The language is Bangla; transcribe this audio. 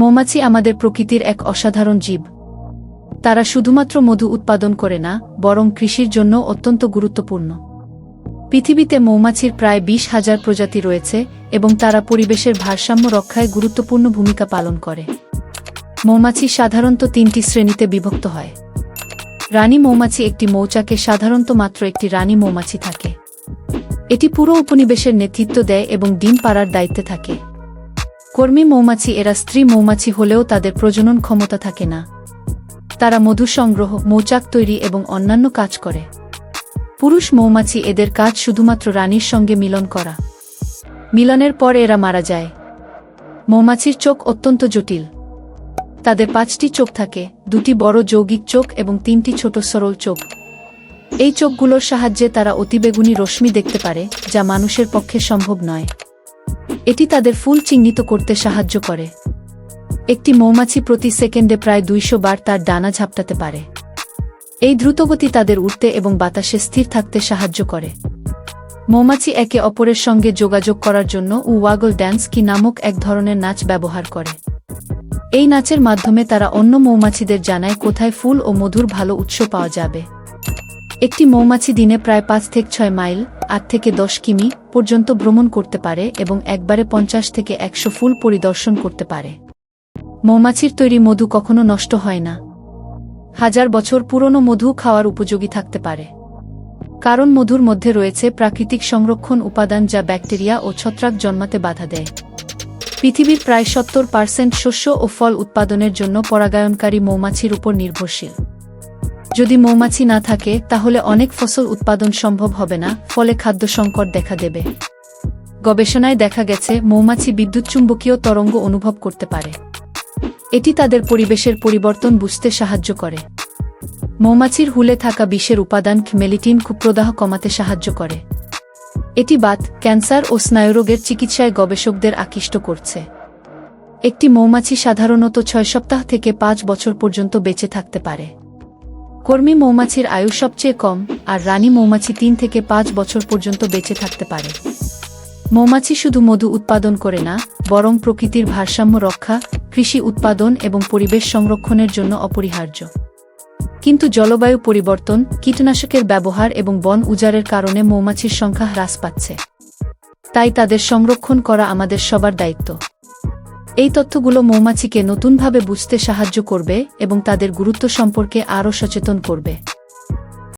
মৌমাছি আমাদের প্রকৃতির এক অসাধারণ জীব। তারা শুধুমাত্র মধু উৎপাদন করে না, বরং কৃষির জন্য অত্যন্ত গুরুত্বপূর্ণ। পৃথিবীতে মৌমাছির প্রায় বিশ হাজার প্রজাতি রয়েছে এবং তারা পরিবেশের ভারসাম্য রক্ষায় গুরুত্বপূর্ণ ভূমিকা পালন করে। মৌমাছি সাধারণত তিনটি শ্রেণীতে বিভক্ত হয়। রানী মৌমাছি একটি মৌচাকে সাধারণত মাত্র একটি রানী মৌমাছি থাকে। এটি পুরো উপনিবেশের নেতৃত্ব দেয় এবং ডিম পাড়ার দায়িত্বে থাকে। কর্মী মৌমাছি এরা স্ত্রী মৌমাছি হলেও তাদের প্রজনন ক্ষমতা থাকে না। তারা মধু সংগ্রহ, মৌচাক তৈরি এবং অন্যান্য কাজ করে। পুরুষ মৌমাছি এদের কাজ শুধুমাত্র রানীর সঙ্গে মিলন করা। মিলনের পর এরা মারা যায়। মৌমাছির চোখ অত্যন্ত জটিল। তাদের পাঁচটি চোখ থাকে, দুটি বড় যৌগিক চোখ এবং তিনটি ছোট সরল চোখ। এই চোখগুলোর সাহায্যে তারা অতিবেগুনি রশ্মি দেখতে পারে, যা মানুষের পক্ষে সম্ভব নয়। এটি তাদের ফুল চিহ্নিত করতে সাহায্য করে। একটি মৌমাছি প্রতি সেকেন্ডে প্রায় দুইশো বার তার ডানা ঝাপটাতে পারে। এই দ্রুতগতি তাদের উঠতে এবং বাতাসে স্থির থাকতে সাহায্য করে। মৌমাছি একে অপরের সঙ্গে যোগাযোগ করার জন্য ওয়াগল ড্যান্স কি নামক এক ধরনের নাচ ব্যবহার করে। এই নাচের মাধ্যমে তারা অন্য মৌমাছিদের জানায় কোথায় ফুল ও মধুর ভালো উৎস পাওয়া যাবে। একটি মৌমাছি দিনে প্রায় পাঁচ থেকে ছয় মাইল আট থেকে দশ কিমি পর্যন্ত ভ্রমণ করতে পারে এবং একবারে পঞ্চাশ থেকে একশো ফুল পরিদর্শন করতে পারে। মৌমাছির তৈরি মধু কখনো নষ্ট হয় না। হাজার বছর পুরনো মধু খাওয়ার উপযোগী থাকতে পারে। কারণ মধুর মধ্যে রয়েছে প্রাকৃতিক সংরক্ষণ উপাদান যা ব্যাকটেরিয়া ও ছত্রাক জন্মাতে বাধা দেয়। পৃথিবীর প্রায় সত্তর পার্সেন্ট শস্য ও ফল উৎপাদনের জন্য পরাগায়নকারী মৌমাছির উপর নির্ভরশীল। যদি মৌমাছি না থাকে, তাহলে অনেক ফসল উৎপাদন সম্ভব হবে না, ফলে খাদ্য সংকট দেখা দেবে। গবেষণায় দেখা গেছে, মৌমাছি বিদ্যুৎচুম্বকীয় তরঙ্গ অনুভব করতে পারে। এটি তাদের পরিবেশের পরিবর্তন বুঝতে সাহায্য করে। মৌমাছির হুলে থাকা বিষের উপাদান মেলিটিন কুপ্রদাহ কমাতে সাহায্য করে। এটি বাত, ক্যান্সার ও স্নায়ুরোগের চিকিৎসায় গবেষকদের আকৃষ্ট করছে। একটি মৌমাছি সাধারণত ছয় সপ্তাহ থেকে পাঁচ বছর পর্যন্ত বেঁচে থাকতে পারে। কর্মী মৌমাছির আয়ু সবচেয়ে কম, আর রানী মৌমাছি তিন থেকে পাঁচ বছর পর্যন্ত বেঁচে থাকতে পারে। মৌমাছি শুধু মধু উৎপাদন করে না, বরং প্রকৃতির ভারসাম্য রক্ষা, কৃষি উৎপাদন এবং পরিবেশ সংরক্ষণের জন্য অপরিহার্য। কিন্তু জলবায়ু পরিবর্তন, কীটনাশকের ব্যবহার এবং বন উজাড়ের কারণে মৌমাছির সংখ্যা হ্রাস পাচ্ছে। তাই তাদের সংরক্ষণ করা আমাদের সবার দায়িত্ব। এই তথ্যগুলো মৌমাছিকে নতুনভাবে বুঝতে সাহায্য করবে এবং তাদের গুরুত্ব সম্পর্কে আরও সচেতন করবে।